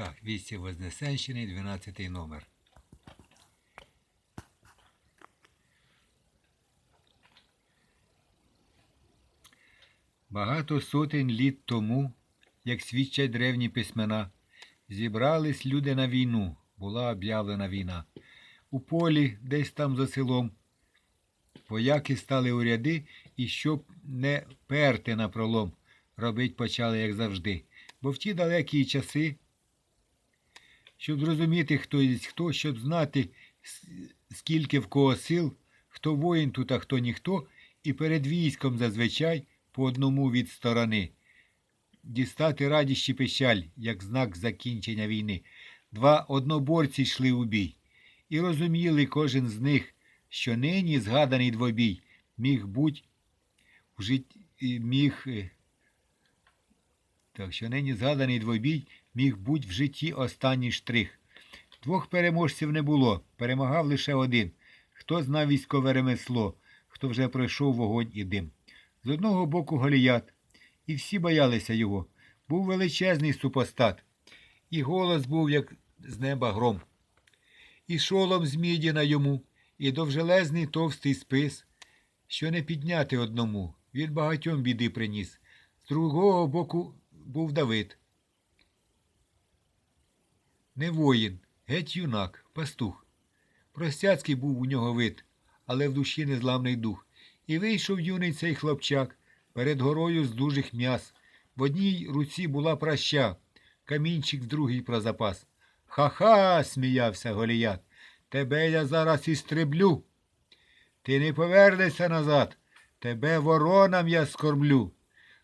Так, вісті Вознесенщини, 12 номер. Багато сотень літ тому, як свідчать древні письмена, зібрались люди на війну, була об'явлена війна. У полі, десь там за селом, вояки стали у ряди і щоб не перти на пролом, робить почали, як завжди. Бо в ті далекі часи, щоб зрозуміти, хто є хто, щоб знати, скільки в кого сил, хто воїн тут, а хто ніхто, і перед військом зазвичай по одному від сторони. Дістати чи печаль, як знак закінчення війни. Два одноборці йшли у бій, і розуміли кожен з них, що нині згаданий двобій міг буть в житті, міг, е, так, що нині згаданий двобій міг бути в житті останній штрих. Двох переможців не було, перемагав лише один. Хто знав військове ремесло, хто вже пройшов вогонь і дим. З одного боку Голіят, і всі боялися його. Був величезний супостат, і голос був, як з неба гром. І шолом з міді на йому, і довжелезний товстий спис, що не підняти одному, він багатьом біди приніс. З другого боку був Давид. Не воїн, геть юнак, пастух. Простяцький був у нього вид, але в душі незламний дух. І вийшов юний цей хлопчак перед горою з дужих м'яс. В одній руці була праща, камінчик в другій про запас. Ха-ха, сміявся Голіят. Тебе я зараз істреблю. Ти не повернешся назад, тебе воронам я скормлю.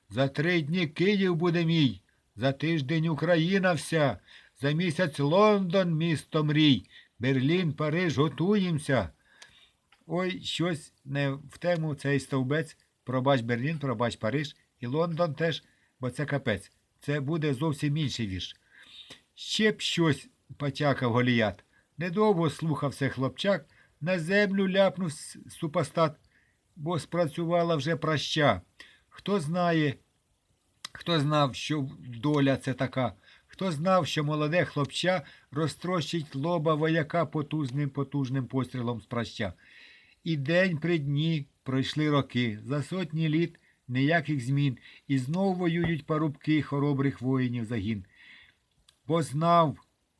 За три дні Київ буде мій, за тиждень Україна вся, за місяць Лондон, місто мрій, Берлін, Париж, готуємося. Ой, щось не в тему цей стовбець. Пробач Берлін, пробач Париж і Лондон теж, бо це капець. Це буде зовсім інший вірш. Ще б щось потякав Голіят. Недовго слухався хлопчак, на землю ляпнув супостат, бо спрацювала вже праща. Хто знає, хто знав, що доля це така, хто знав, що молоде хлопча розтрощить лоба вояка потужним потужним пострілом з праща. І день при дні пройшли роки, за сотні літ ніяких змін, і знов воюють парубки хоробрих воїнів загін. Бо знав,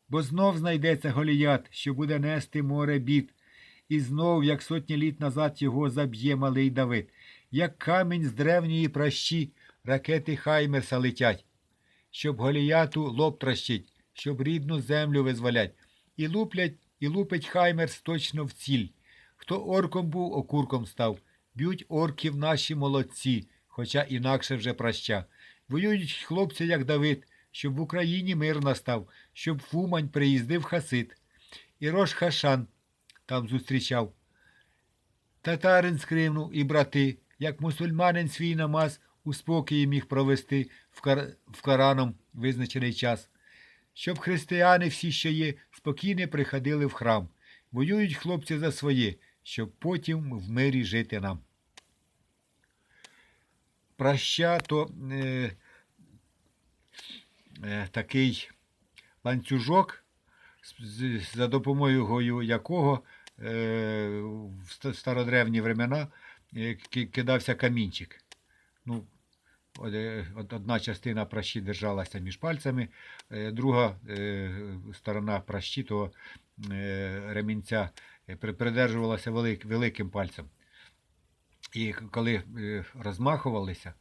бо знов знайдеться Голіят, що буде нести море бід, і знов, як сотні літ назад його заб'є малий Давид, як камінь з древньої пращі, ракети Хаймерса летять, щоб Голіяту лоб трощить, щоб рідну землю визволять, і луплять, і лупить Хаймерс точно в ціль. Хто орком був, окурком став. Б'ють орків наші молодці, хоча інакше вже праща. Воюють хлопці, як Давид, щоб в Україні мир настав, щоб в Умань приїздив Хасид. І Рош Хашан там зустрічав. Татарин з Криму і брати, як мусульманин свій намаз у спокої міг провести в, кар... в Кораном визначений час. Щоб християни всі, що є, спокійно приходили в храм. Воюють хлопці за своє, щоб потім в мирі жити нам. Праща то е, е, такий ланцюжок, за допомогою якого е, в стародревні времена е, кидався камінчик. Ну, одна частина пращі держалася між пальцями, е, друга е, сторона пращі того е, ремінця е, придержувалася великим пальцем. І коли е, розмахувалися,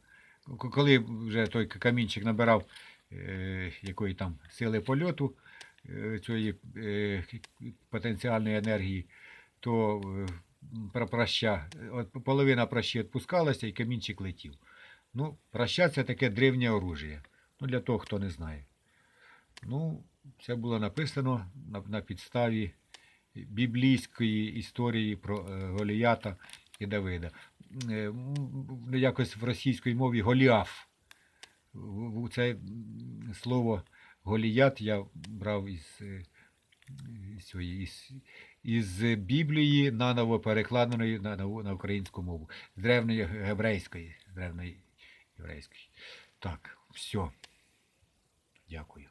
коли вже той камінчик набирав е, якої там сили польоту, е, цієї е, потенціальної енергії, то е, праща, половина пращі відпускалася і камінчик летів. Ну, праща це таке древнє оружие. Ну, для того, хто не знає. Ну, це було написано на, на підставі біблійської історії про е, Голіята і Давида. Е, якось в російській мові Голіаф. Це слово Голіят я брав із, е, із, із, Біблії наново перекладеної на, на, на українську мову. З древньої гебрейської. Древньої єврейської. Так, все. Дякую.